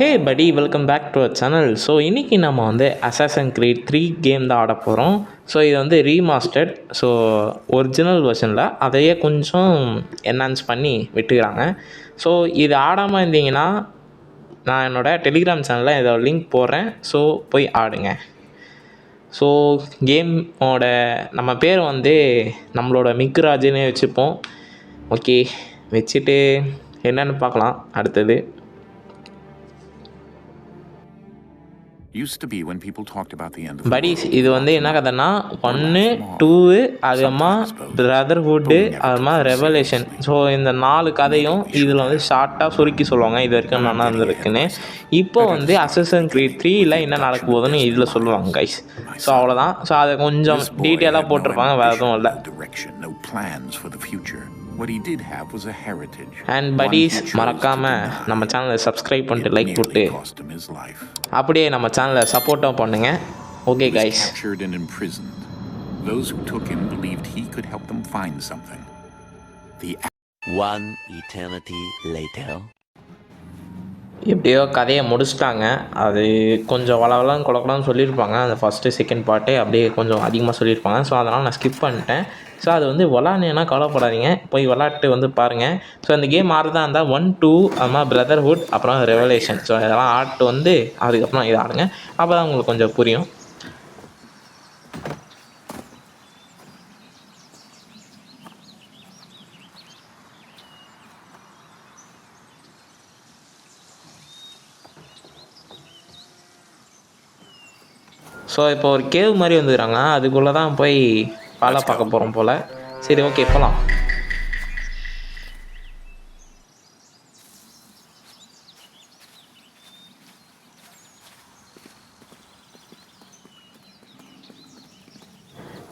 Hey buddy welcome back to our channel so இன்றைக்கி நம்ம வந்து அசாசன் கிரீட் த்ரீ கேம் தான் ஆட போகிறோம் ஸோ இது வந்து ரீமாஸ்டர்ட் ஸோ ஒரிஜினல் வெர்ஷனில் அதையே கொஞ்சம் என்ஹான்ஸ் பண்ணி விட்டுக்கிறாங்க. ஸோ இது ஆடாமல் இருந்தீங்கன்னா நான் என்னோடய டெலிகிராம் சேனலில் இதோட லிங்க் போடுறேன். ஸோ போய் ஆடுங்க. ஸோ கேமோட நம்ம பேர் வந்து நம்மளோட மிக்ராஜுன்னு வச்சுப்போம். ஓகே வச்சுட்டு என்னென்னு பார்க்கலாம். அடுத்தது. படீஸ் இது வந்து என்ன கதைன்னா ஒன்று டூவு அதுமா பிரதர்ஹுட்டு அதுமா ரெவலேஷன் ஸோ இந்த நாலு கதையும் இதில் வந்து ஷார்ட்டாக சுருக்கி சொல்லுவாங்க. இது வரைக்கும் நல்லா இருந்திருக்குன்னு இப்போ வந்து அசசன் கிரீட் த்ரீயில் என்ன நடக்க போகுதுன்னு இதில் சொல்லுவாங்க கைஸ் ஸோ அவ்வளோதான் ஸோ அதை கொஞ்சம் டீட்டெயிலாக போட்டிருப்பாங்க வேறு எதுவும் இல்லை. அண்ட் படீஸ் மறக்காமல். நம்ம சேனலை சப்ஸ்கிரைப் பண்ணிட்டு லைக் போட்டு. அப்படியே நம்ம சேனலை சப்போர்ட்டும் பண்ணுங்கள் okay guys. Those who took him believed he could help them find something. The One eternity later. எப்படியோ கதையை முடிச்சிட்டாங்க அது கொஞ்சம் வளவலன்னு குழக்கலாம்னு சொல்லியிருப்பாங்க அந்த ஃபஸ்ட்டு செகண்ட் பார்ட்டே அப்படியே கொஞ்சம் அதிகமாக சொல்லியிருப்பாங்க ஸோ அதனால் நான் ஸ்கிப் பண்ணிட்டேன் ஸோ அது வந்து விளாட்னா கவலைப்படாதீங்க. போய் விளாட்டு வந்து பாருங்கள் ஸோ அந்த கேம் ஆடுறதா இருந்தால் ஒன் டூ அது பிரதர்ஹுட் அப்புறம் ரெவலேஷன் ஸோ இதெல்லாம் ஆட்டு வந்து அதுக்கப்புறம் இது ஆடுங்க. அப்போ தான் உங்களுக்கு கொஞ்சம் புரியும். ஸோ இப்போ ஒரு கேவ் மாதிரி வந்துக்கிறாங்க அதுக்குள்ளே தான் போய் வேலை பார்க்க போகிறோம் போல். சரி ஓகே போகலாம்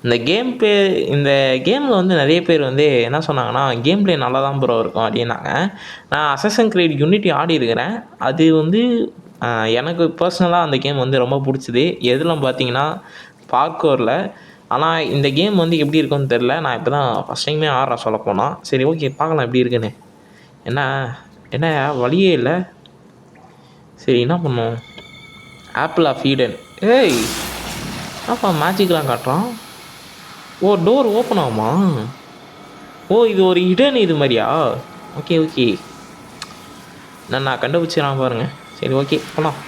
இந்த கேம் பே இந்த கேமில் வந்து நிறைய பேர் வந்து என்ன சொன்னாங்கன்னா கேம் ப்ளே நல்லா தான் ப்ரோ இருக்கும் அப்படின்னாங்க. நான் அசசன் கிரேட் யூனிட்டி ஆடி இருக்கிறேன். அது வந்து எனக்கு பர்சனலாக அந்த கேம் வந்து ரொம்ப பிடிச்சிது. எதில் பார்த்தீங்கன்னா பார்க்கோரில் ஆனால் இந்த கேம் வந்து எப்படி இருக்கும்னு தெரில நான் இப்போ தான் ஃபஸ்ட் டைமே ஆடுறேன் சொல்ல போனால் சரி ஓகே பார்க்கலாம் எப்படி இருக்குன்னு. என்ன என்ன வழியே இல்லை. சரி என்ன பண்ணும் ஆப்பிள் ஆஃப் ஈடன் ஏய் அப்பா மேஜிக்லாம் காட்டுறான்? ஓ டோர் ஓப்பன் ஆகுமா? ஓ இது ஒரு இடன் இது மாதிரியா? ஓகே ஓகே நான் நான் கண்டுபிடிச்சிடலாம் பாருங்கள் சரி ஓகே போகலாம்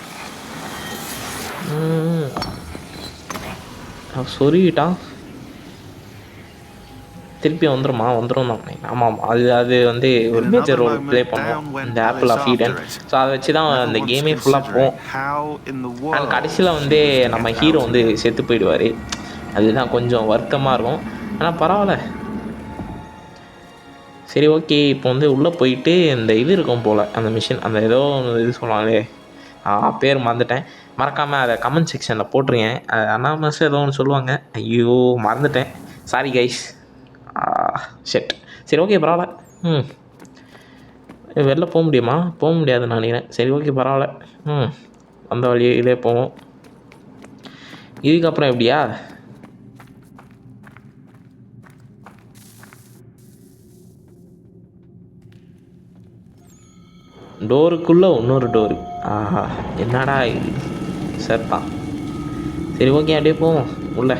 ம். சொருகிட்டான். திருப்பி வந்துருமா? வந்துடும் தான். ஆமாம் அது அது வந்து ஒரு மேஜர் ரோல் ப்ளே பண்ணும். இந்த ஆப்பிள் ஆஃப் ஈடன் ஸோ அதை வச்சு தான் அந்த கேமே ஃபுல்லாக போகும். the and? கடைசியில் வந்து நம்ம ஹீரோ வந்து செத்து போயிடுவார். அதுதான் கொஞ்சம் வருத்தமாக இருக்கும். ஆனால் பரவாயில்ல. சரி ஓகே இப்போ வந்து உள்ளே போயிட்டு இந்த இது இருக்கும் போல். அந்த மிஷின் அந்த ஏதோ இது சொல்லுவாங்களே. ஆ, பேர் மறந்துட்டேன். மறக்காமல் அதை கமெண்ட் செக்ஷனில் போட்டுருங்க. அனாமஸ் ஏதோ ஒன்று சொல்லுவாங்க. ஐயோ மறந்துட்டேன். சாரி கைஸ் ஷெட் சரி ஓகே பரவாயில்ல. ம். வெளில போக முடியுமா? போக முடியாது நான் நினைக்கிறேன். சரி ஓகே பரவாயில்ல. ம். அந்த வழியிலே போவோம். இதுக்கப்புறம் எப்படியா? டோருக்குள்ளே இன்னொரு டோரு. ஆஹா என்னடா இது? சரிதான் சரி ஓகே அப்படியே போவோம். உள்ள.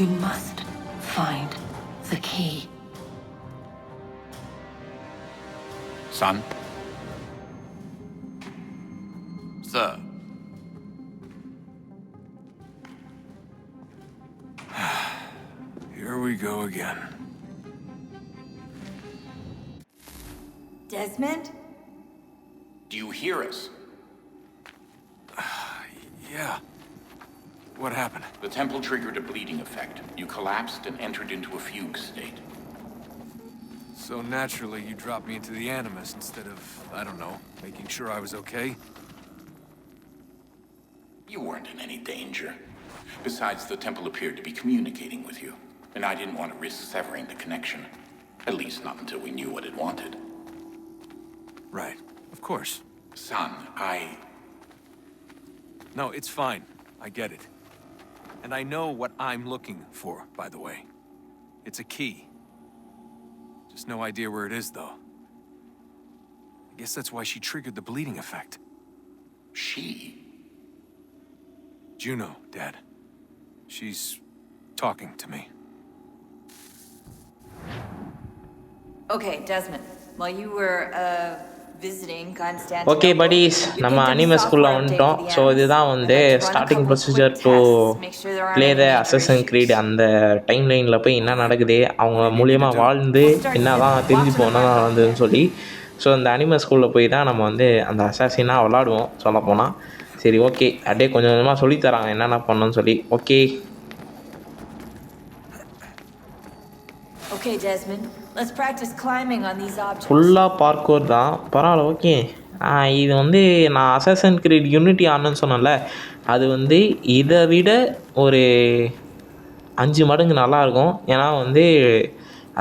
You must find the key. Son? Sir. Here we go again. Desmond? Do you hear us? What happened? The temple triggered a bleeding effect. You collapsed and entered into a fugue state. So naturally, you dropped me into the Animus instead of, I don't know, making sure I was okay? You weren't in any danger. Besides, the temple appeared to be communicating with you, and I didn't want to risk severing the connection. At least not until we knew what it wanted. Right. Of course. Son, I. No, it's fine. I get it. And I know what I'm looking for, by the way. It's a key. Just no idea where it is, though. I guess that's why she triggered the bleeding effect. She? Juno, Dad. She's talking to me. Okay, Desmond. While you were uh, visiting Constantinople, okay you நம்ம Animus ஸ்கூலில் வந்துட்டோம். So Animus, இதுதான் வந்து starting procedure to play the Assassin's Creed. அந்த time லைனில் போய் என்ன நடக்குது அவங்க மூலியமாக வாழ்ந்து என்ன தான் தெரிஞ்சு போனால் நடந்ததுன்னு சொல்லி ஸோ அந்த அனிமே ஸ்கூலில் போய் தான் நம்ம வந்து அந்த அசாசினாக விளாடுவோம் சொல்ல போனால் சரி ஓகே அப்படியே கொஞ்சம் கொஞ்சமாக சொல்லித்தராங்க என்னென்ன பண்ணணும்னு சொல்லி. Okay Okay, Desmond. Let's practice climbing ஃபுல்லாக பார்க்கோர் தான். பரவாயில்ல ஓகே இது வந்து நான் அசாசன் கிரீட் யூனிட்டி ஆனன்னு சொன்னேன்ல. அது வந்து இதை விட ஒரு அஞ்சு மடங்கு நல்லாயிருக்கும். ஏன்னா வந்து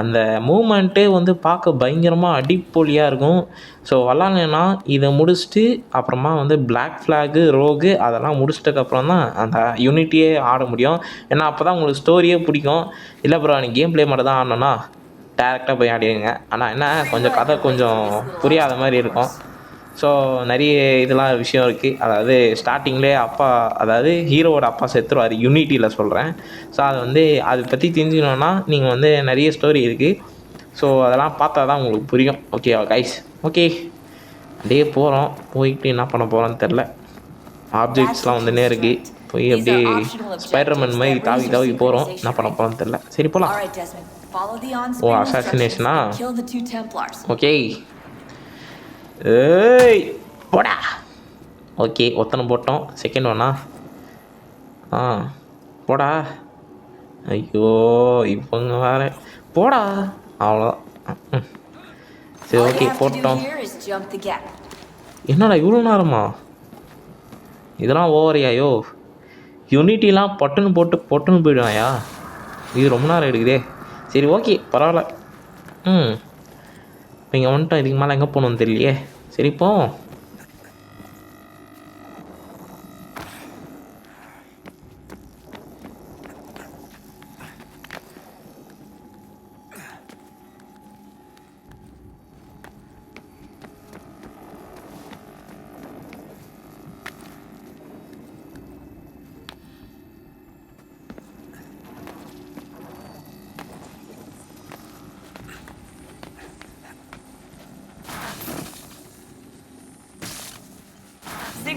அந்த மூமெண்ட்டே வந்து பார்க்க பயங்கரமாக அடிப்பொலியாக இருக்கும். ஸோ விளாட்லன்னா இதை முடிச்சுட்டு அப்புறமா வந்து பிளாக் ஃப்ளாகு ரோகு அதெல்லாம் முடிச்சிட்டக்கப்புறம் தான் அந்த யூனிட்டியே ஆட முடியும். ஏன்னா அப்போ தான் உங்களுக்கு ஸ்டோரியே பிடிக்கும். இல்லை அப்புறம் நீ கேம் ப்ளே மட்டும் தான் ஆடணும்னா? டேரெக்டாக போய் ஆடிடுங்க ஆனால் என்ன கொஞ்சம் கதை கொஞ்சம் புரியாத மாதிரி இருக்கும். ஸோ நிறைய இதெல்லாம் விஷயம் இருக்குது அதாவது ஸ்டார்டிங்லேயே அப்பா அதாவது ஹீரோவோட அப்பா செத்துருவார் யூனிட்டியில் சொல்கிறேன் ஸோ அதை வந்து அதை பற்றி தெரிஞ்சுக்கணுன்னா நீங்கள் வந்து நிறைய ஸ்டோரி இருக்குது ஸோ அதெல்லாம் பார்த்தா தான் உங்களுக்கு புரியும். ஓகேவா கைஸ் ஓகே அப்படியே போகிறோம் போயிட்டு என்ன பண்ண போகிறோன்னு தெரில ஆப்ஜெக்ட்ஸ்லாம் வந்துனே இருக்குது போய் அப்படியே ஸ்பைடர்மேன் மாதிரி தாவி தாவி போகிறோம் என்ன பண்ண போகிறோன்னு தெரில சரி போகலாம் Two Templars. ஓகே ஏய் போடா. ஓகே ஒத்தனை போட்டோம். செகண்ட் ஒன்னா ஆ போடா. ஐயோ இவங்க வேற. போடா. அவ்வளோதான். சரி ஓகே போட்டோம். என்னடா இவ்வளோ நேரமா? இதெல்லாம் ஓவரையா யோ யூனிட்டிலாம் பட்டுன்னு போட்டு பொட்டுன்னு போயிடுவாயா? இது ரொம்ப நேரம் எடுக்குதே. சரி ஓகே பரவாயில்ல. ம். இப்போ இங்கே வந்துட்டோம் இதுக்கு மேலே எங்கே போகணுன்னு தெரியலையே. சரி போவோம்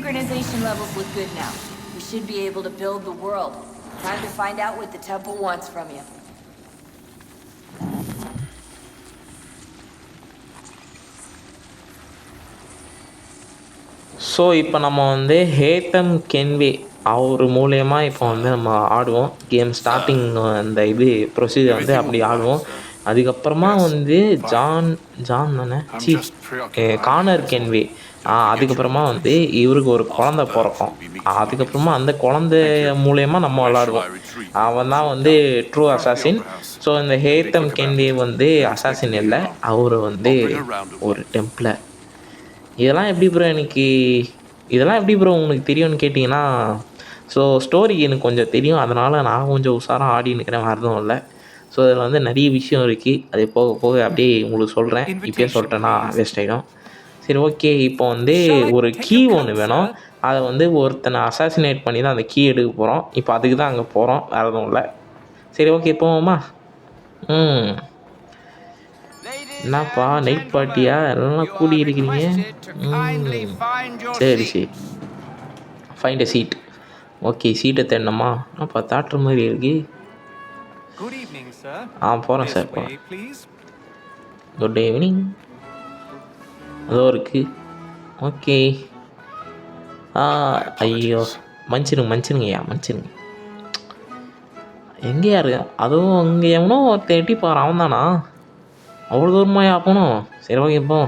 Synchronization levels look good now. We should be able to build the world. Time to find out what the temple wants from you. So இப்போ நம்ம வந்து ஹேத்தம் கென்வே அவர் மூலயமா இப்போ வந்து நம்ம ஆடுவோம் கேம் ஸ்டார்டிங் அந்த இது ப்ரொசீஜர் வந்து அப்படி ஆடுவோம் அதுக்கப்புறமா வந்து ஜான் ஜான் தானே? சி கானர் கென்வே அதுக்கப்புறமா வந்து இவருக்கு ஒரு குழந்த பிறக்கும். அதுக்கப்புறமா அந்த குழந்தை மூலயமா நம்ம விளாடுவோம். அவன் தான் வந்து ட்ரூ அசாசின் ஸோ இந்த ஹேத்தம் கென்வே வந்து அசாசின் இல்லை. அவர் வந்து ஒரு டெம்ப்ளர் இதெல்லாம் எப்படி ப்ரோ எனக்கு இதெல்லாம் எப்படி ப்ரோ உங்களுக்கு தெரியும்னு கேட்டிங்கன்னா ஸோ ஸ்டோரி எனக்கு கொஞ்சம் தெரியும். அதனால் நான் கொஞ்சம் உஷாராக ஆடி நிற்கிறேன் வரதும் இல்லை. ஸோ இதில் வந்து நிறைய விஷயம் இருக்குது அது போக போக அப்படியே உங்களுக்கு சொல்கிறேன் இப்பயே சொல்லிட்டேன்னா வேஸ்ட் ஆகிடும் சரி ஓகே இப்போ வந்து ஒரு கீ ஒன்று வேணும். அதை வந்து ஒருத்தனை அசாசினேட் பண்ணி தான் அந்த கீ எடுக்க போகிறோம் இப்போ அதுக்கு தான் அங்கே போகிறோம் வேறு எதுவும் இல்லை. சரி ஓகே போவோமா? ம். என்னப்பா நைட் பார்ட்டியா எல்லாம் கூடி இருக்கிறீங்க. சரி சரி. ஃபைண்ட் a சீட் ஓகே சீட்டை தேடணுமா? அப்பா தாட்டுற மாதிரி இருக்கு. Good evening, sir. ஆ போகிறேன் சார் போகிறேன் please. குட் ஈவினிங் அதோ இருக்கு. ஓகே ஆ ஐயோ மன்னிச்சிருங்க மன்னிச்சிருங்கய்யா மன்னிச்சிருங்க எங்கேயா இருக்கு அதுவும் அங்கே எவனோ ஒருத்தன் எட்டி பாரு அவன் தானா அவ்வளோ தூரமாயா போகணும் சரி ஓகே போ.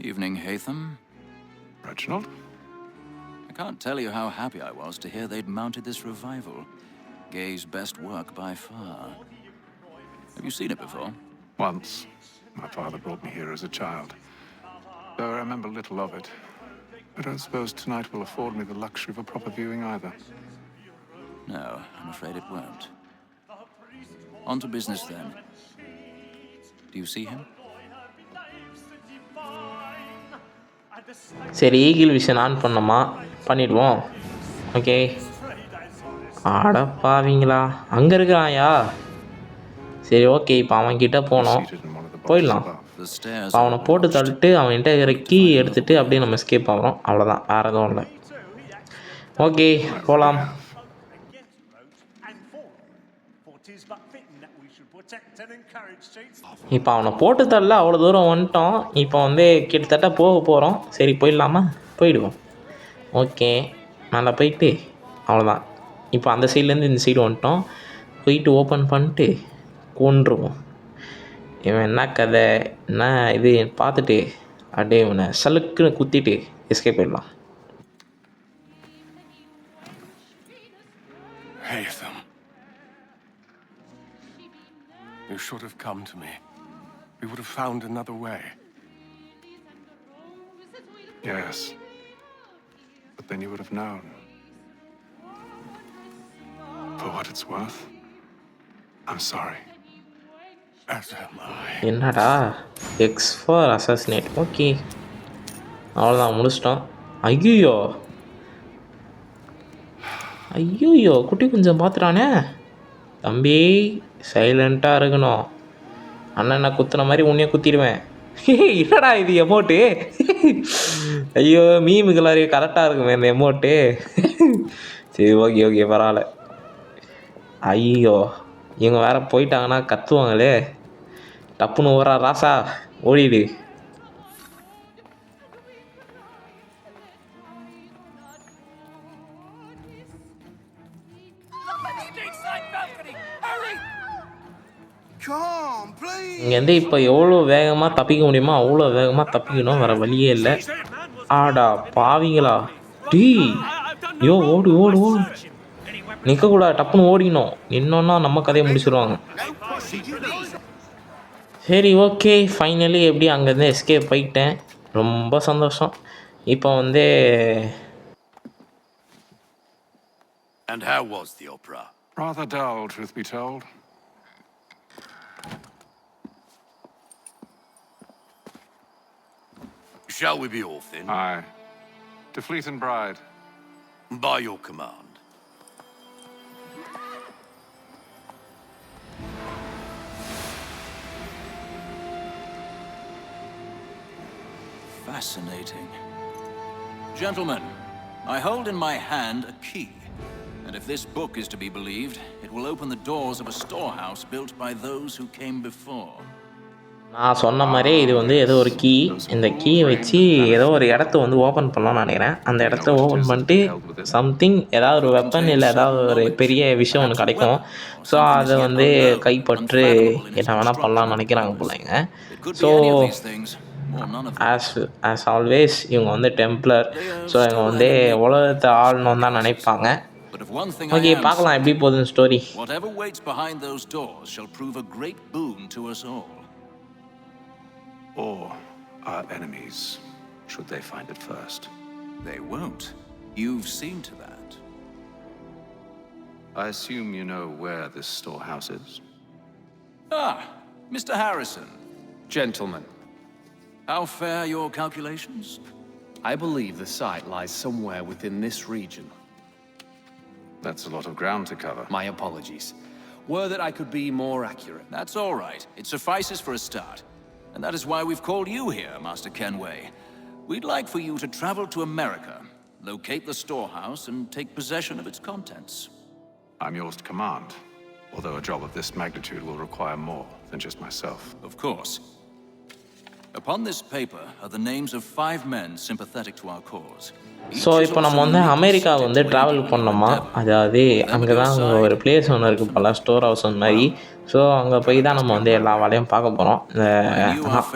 Evening, Hatham. Reginald? I can't tell you how happy I was to hear they'd mounted this revival. Gay's best work by far. Have you seen it before? Once. My father brought me here as a child. Though I remember little of it. I don't suppose tonight will afford me the luxury of a proper viewing either. No, I'm afraid it won't. On to business then. Do you see him? சரி eagle vision on பண்ணோமா பண்ணிடுவோம். Okay ஆடப்பாவீங்களா அங்கே இருக்கிறாயா சரி okay இப்போ அவன்கிட்ட போனோம். போயிடலாம். இப்போ அவனை போட்டு தள்ளிட்டு அவன்கிட்ட இருக்கிற கீ அப்படியே நம்ம எஸ்கேப் ஆகிறோம். அவ்வளோதான் வேறு எதுவும் இல்லை. ஓகே போகலாம் இப்போ அவனை போட்டு தள்ள அவ்வளோ தூரம் வந்துட்டோம். இப்போ வந்து கிட்டத்தட்ட போக போகிறோம் சரி போயிடலாமா? போயிடுவோம். ஓகே நல்லா போயிட்டு அவ்வளோதான் இப்போ அந்த சைட்லேருந்து இந்த சைடு வந்துட்டோம். போயிட்டு ஓப்பன் பண்ணிட்டு கொண்டுருவோம் இவன் என்ன கதை? என்ன இது? பார்த்துட்டு அப்படியே இவனை சலுக்குன்னு குத்திட்டு எஸ்கேப் போயிடலாம். Hatham. You should have come to me. We would have found another way. Yes. But then you would have known. For what it's worth, I'm sorry. As am I. என்னடா எக்ஸ் ஃபார் அசாசினேட் ஓகே அவ்வளோதான் முடிச்சிட்டோம் ஐயோ ஐயோ குட்டி கொஞ்சம் பார்த்துட்டானே தம்பி சைலண்ட்டாக இருக்கணும் அண்ணனை குத்துன மாதிரி உன்னையே குத்திடுவேன். என்னடா இது எமௌண்ட்டு ஐயோ மீமுகளாரி கரெக்டாக இருக்குமே இந்த எமௌண்ட்டு சரி ஓகே ஓகே பரவாயில்ல. ஐயோ இவங்க வேற போயிட்டாங்கன்னா கத்துவாங்களே. டப்புன்னு ஓரா ராசா ஓடிடு. இங்கேருந்து இப்போ எவ்வளோ வேகமாக தப்பிக்க முடியுமோ அவ்வளோ வேகமாக தப்பிக்கணும். வேறு வழியே இல்லை. ஆடா பாவிங்களா. டீ யோ ஓடு ஓடு ஓடு. நிற்கக்கூடாது டப்புன்னு ஓடிக்கணும் நின்னோன்னா நம்ம கதையை முடிச்சிருவாங்க. சரி ஓகே. ஃபைனலி எப்படி அங்கேருந்து எஸ்கேப் போயிட்டேன். ரொம்ப சந்தோஷம். இப்போ வந்து And how was the opera? Rather dull, truth be told. Shall we be off then? Aye. To Fleet and Bride. By your command. Fascinating. Gentlemen, I hold in my hand a key. And if this book is to be believed, it will open the doors of a storehouse built by those who came before. நான் சொன்ன மாதிரி இது வந்து ஏதோ ஒரு key இந்த கீயை வச்சு ஏதோ ஒரு இடத்த வந்து ஓப்பன் பண்ணலாம்னு நினைக்கிறேன். அந்த இடத்த ஓப்பன் பண்ணிட்டு சம்திங் ஏதாவது ஒரு வெப்பன் இல்லை ஏதாவது ஒரு பெரிய விஷயம் ஒன்று கிடைக்கும். ஸோ அதை வந்து கைப்பற்று என்ன வேணால் பண்ணலாம்னு நினைக்கிறாங்க பிள்ளைங்க. ஸோ ஆஸ் ஆஸ் ஆல்வேஸ் இவங்க வந்து டெம்ப்ளர் ஸோ இவங்க வந்து உலகத்தை ஆளணும் தான் நினைப்பாங்க. ஓகே பார்க்கலாம் எப்படி போகுதுன்னு story Whatever waits behind those doors shall prove a great boon to us all. Or our enemies, should they find it first. They won't. You've seen to that. I assume you know where this storehouse is. Ah, Mr. Harrison. Gentlemen, How fair your calculations? I believe the site lies somewhere within this region. That's a lot of ground to cover. My apologies. Were that I could be more accurate. That's all right. It suffices for a start. And that is why we've called you here, Master Kenway. We'd like for you to travel to America, locate the storehouse, and take possession of its contents. I'm yours to command, although a job of this magnitude will require more than just myself. Of course. Upon this paper are the names of five men sympathetic to our cause. So இப்போ நம்ம வந்து America வந்து travel பண்ணோமா? அதாவது அங்கே தான் ஒரு place ஒன்று இருக்குது போல ஸ்டோர் ஹவுஸ் மாதிரி. ஸோ அங்கே போய் தான் நம்ம வந்து எல்லா வேலையும் பார்க்க போகிறோம்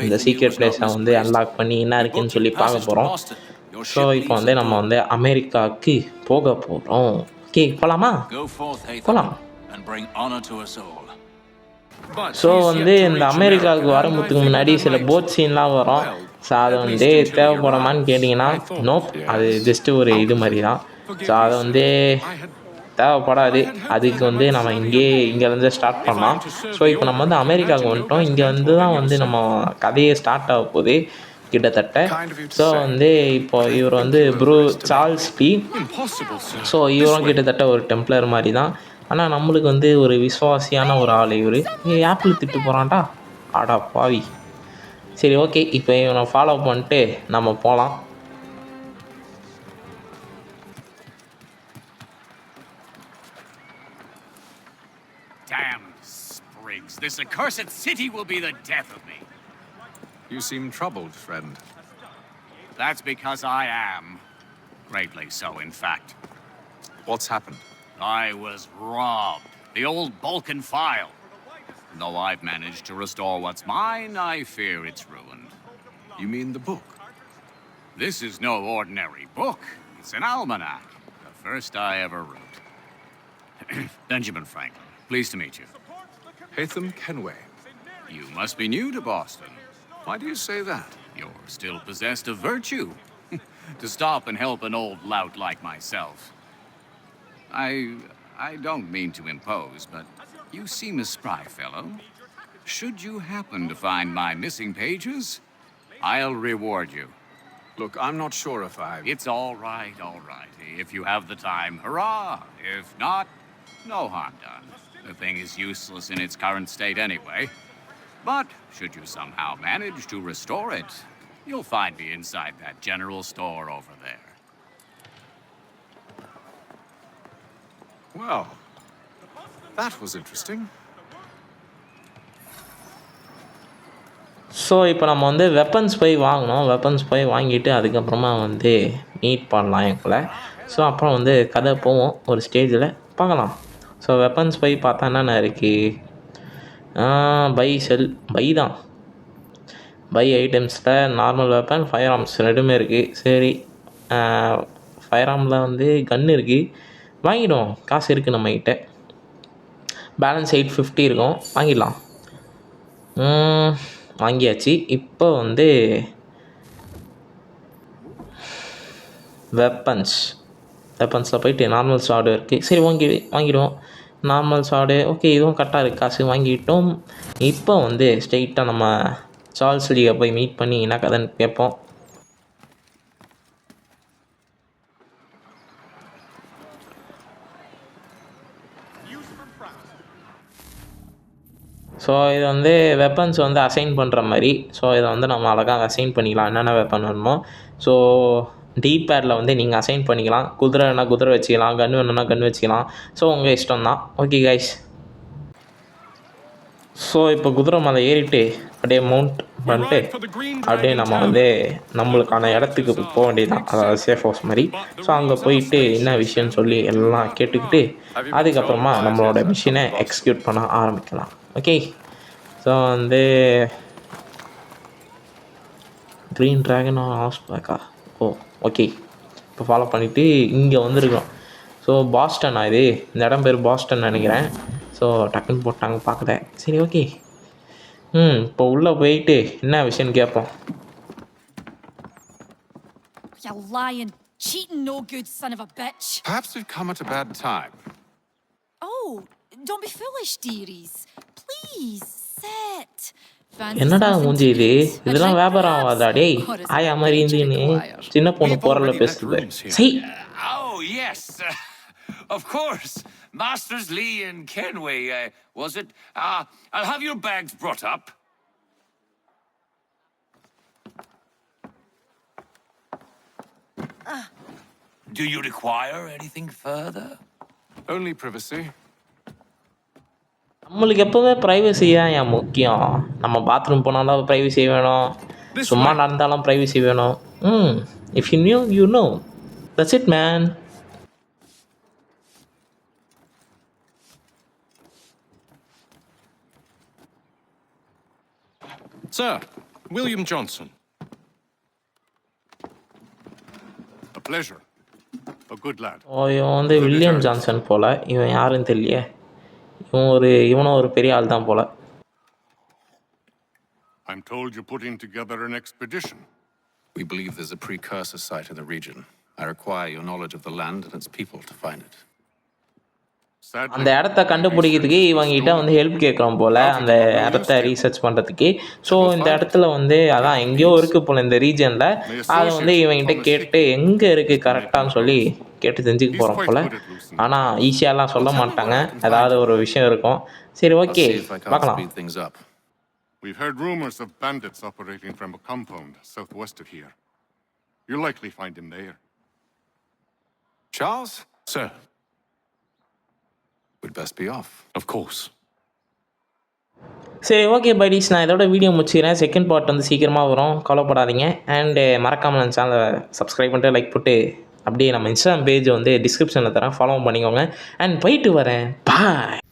இந்த சீக்ரெட் பிளேஸை வந்து அன்லாக் பண்ணி என்ன இருக்குன்னு சொல்லி பார்க்க போகிறோம் ஸோ இப்போ வந்து நம்ம வந்து அமெரிக்காவுக்கு போக போகிறோம் ஓகே போகலாமா போகலாம் ஸோ வந்து இந்த அமெரிக்காவுக்கு வரமுத்துக்கு முன்னாடி சில போட் சீன்லாம் வரும். ஸோ அது வந்து தேவைப்படுமான்னு கேட்டிங்கன்னா நோப் அது ஜஸ்ட்டு ஒரு இது மாதிரி தான் ஸோ அதை வந்து தேவைப்படாது. அதுக்கு வந்து நம்ம இங்கே இங்கேருந்து ஸ்டார்ட் பண்ணலாம். ஸோ இப்போ நம்ம வந்து அமெரிக்காவுக்கு வந்துட்டோம் இங்கே வந்து தான் வந்து நம்ம கதையே ஸ்டார்ட் ஆக போகுது கிட்டத்தட்ட. ஸோ வந்து இப்போ இவர் வந்து ப்ரூ சார்ல்ஸ் டி. ஸோ இவரும் கிட்டத்தட்ட ஒரு டெம்ப்ளர் மாதிரி தான் ஆனால் நம்மளுக்கு வந்து ஒரு விசுவாசியான ஒரு ஆள் இவர் ஏ ஆப்பிள் திட்டு போகிறான்டா ஆடா பாவி சரி ஓகே இப்போ இவனை ஃபாலோ பண்ணிட்டு நம்ம போகலாம் Damn sprigs. This accursed city will be the death of me. You seem troubled, friend. That's because I am. Greatly so, in fact. What's happened? I was robbed. The old Balkan file. Though I've managed to restore what's mine, I fear it's ruined. You mean the book? This is no ordinary book. It's an almanac. The first I ever wrote. Benjamin Franklin, pleased to meet you. Hatham Kenway. You must be new to Boston. Why do you say that? You're still possessed of virtue. to stop and help an old lout like myself. I. I don't mean to impose, but you seem a spry fellow. Should you happen to find my missing pages, I'll reward you. Look, I'm not sure if I. It's all right, all right. If you have the time, hurrah! If not, no harm done. The thing is useless in its current state anyway. But should you somehow manage to restore it, you'll find me inside that general store over there. Well, that was interesting. So இப்போ நம்ம வந்து weapons போய் வாங்கணும். Weapons போய் வாங்கிட்டு அதுக்கப்புறமா வந்து meet பண்ணலாம் எங்களை. ஸோ அப்புறம் வந்து கதை போவோம். ஒரு ஸ்டேஜில் பார்க்கலாம். ஸோ வெப்பன்ஸ் போய் பார்த்தா என்னென்ன இருக்குது பை செல் பை தான். பை ஐட்டம்ஸில் நார்மல் வெப்பன் ஃபயர் ஆர்ம்ஸ் ரெண்டுமே இருக்குது சரி ஃபயர் ஆர்மில் வந்து கன் இருக்குது வாங்கிடுவோம். காசு இருக்குது நம்மக்கிட்ட பேலன்ஸ் எயிட் ஃபிஃப்டி இருக்கும். வாங்கிடலாம். வாங்கியாச்சு. இப்போ வந்து வெப்பன்ஸ் வெப்பன்ஸில் போயிட்டு நார்மல் சாடு இருக்குது சரி வாங்கி வாங்கிடுவோம். நார்மல் சாடு ஓகே இதுவும் கரெக்டாக இருக்குது காசு வாங்கிட்டோம். இப்போ வந்து ஸ்ட்ரெயிட்டாக நம்ம சார்ல்ஸ் லீகை போய் மீட் பண்ணி என்ன கதைன்னு கேட்போம். ஸோ இது வந்து வெப்பன்ஸ் வந்து அசைன் பண்ணுற மாதிரி. ஸோ இதை வந்து நம்ம அழகாக அசைன் பண்ணிக்கலாம். என்னென்ன வெப்பன் வேணுமோ. ஸோ டி வந்து நீங்கள் அசைன் பண்ணிக்கலாம். குதிரை வேணால் குதிரை வச்சுக்கலாம். கன் வேணும்னா கன் வச்சுக்கலாம். ஸோ உங்கள் இஷ்டம் தான் ஓகே கைஸ் ஸோ இப்போ குதிரை மேலே ஏறிட்டு அப்படியே மவுண்ட் பண்ணிட்டு அப்படியே நம்ம வந்து நம்மளுக்கான இடத்துக்கு போக வேண்டியதுதான். அதாவது சேஃப் ஹவுஸ் மாதிரி. ஸோ அங்கே போயிட்டு என்ன விஷயம்னு சொல்லி எல்லாம் கேட்டுக்கிட்டு அதுக்கப்புறமா நம்மளோட மிஷினை எக்ஸிக்யூட் பண்ண ஆரம்பிக்கலாம். ஓகே ஸோ வந்து க்ரீன் ட்ராகன் ஹவுஸ் பேக்கா ஓ ஓகே இப்போ ஃபாலோ பண்ணிவிட்டு இங்கே வந்திருக்கோம் ஸோ பாஸ்டனா இது? இந்த இடம் பேர் பாஸ்டன் நினைக்கிறேன். ஸோ டக்குன்னு போட்டாங்க பார்க்கல. சரி ஓகே ம் இப்போ உள்ளே போயிட்டு என்ன விஷயம்னு கேட்போம் You lying, cheating, no good son of a bitch. Perhaps we've come at a bad time. Oh, don't be foolish, dearies. Please, என்னடா மூஞ்சி இது இதெல்லாம் வியாபாரம் ஆகாதா டேய் ஆயா மாதிரி இருந்துன்னு சின்ன பொண்ணு போறல பேசுது சை Oh, yes. of course. Masters Lee and Kenway, uh, was it? Uh, I'll have your bags brought up. Do you require anything further? Only privacy. நம்மளுக்கு எப்போவுமே ப்ரைவசி தான் ஏன் முக்கியம் நம்ம பாத்ரூம் போனாலும் ப்ரைவசி வேணும் சும்மா நடந்தாலும் ப்ரைவசி வேணும் ம் if you knew you know that's it man Sir, William Johnson. A pleasure. A good lad. Oh இவன் வந்து வில்லியம் ஜான்சன் போல் இவன் யாருன்னு தெரியலையே இவன் ஒரு இவனும் ஒரு பெரிய ஆள் தான் போல் I'm told you're putting together an expedition. We believe there's a precursor site in the region. I require your knowledge of the land and its people to find it. அந்த இடத்த கண்டுபிடிக்கிறதுக்கு இவங்ககிட்ட வந்து ஹெல்ப் கேட்குறோம் போல் அந்த இடத்த ரீசர்ச் பண்ணுறதுக்கு so இந்த இடத்துல வந்து அதான் எங்கேயோ இருக்குது போல் இந்த ரீஜனில் அதை வந்து இவங்ககிட்ட கேட்டு எங்கே இருக்குது கரெக்டான்னு சொல்லி கேட்டு தெரிஞ்சுக்க போகிறோம் போல். ஆனால் ஈஸியாலாம் சொல்ல மாட்டாங்க. ஏதாவது ஒரு விஷயம் இருக்கும். சரி ஓகே பார்க்கலாம். We've heard rumors of bandits operating from a compound southwest of here. You'll likely find him there. Charles? Sir, We'd best be off. of course. சரி ஓகே பைடிஸ் நான் இதோட வீடியோ முடிச்சுக்கிறேன். செகண்ட் பார்ட் வந்து சீக்கிரமாக வரும். கவலைப்படாதீங்க. அண்டு மறக்காமல் நம்ம சேனலை சப்ஸ்கிரைப் பண்ணிட்டு லைக் போட்டு அப்படியே நம்ம இன்ஸ்டாகிராம் பேஜ் வந்து டிஸ்கிரிப்ஷனில் தரேன். ஃபாலோ பண்ணிக்கோங்க. அண்ட் போயிட்டு வரேன். பாய்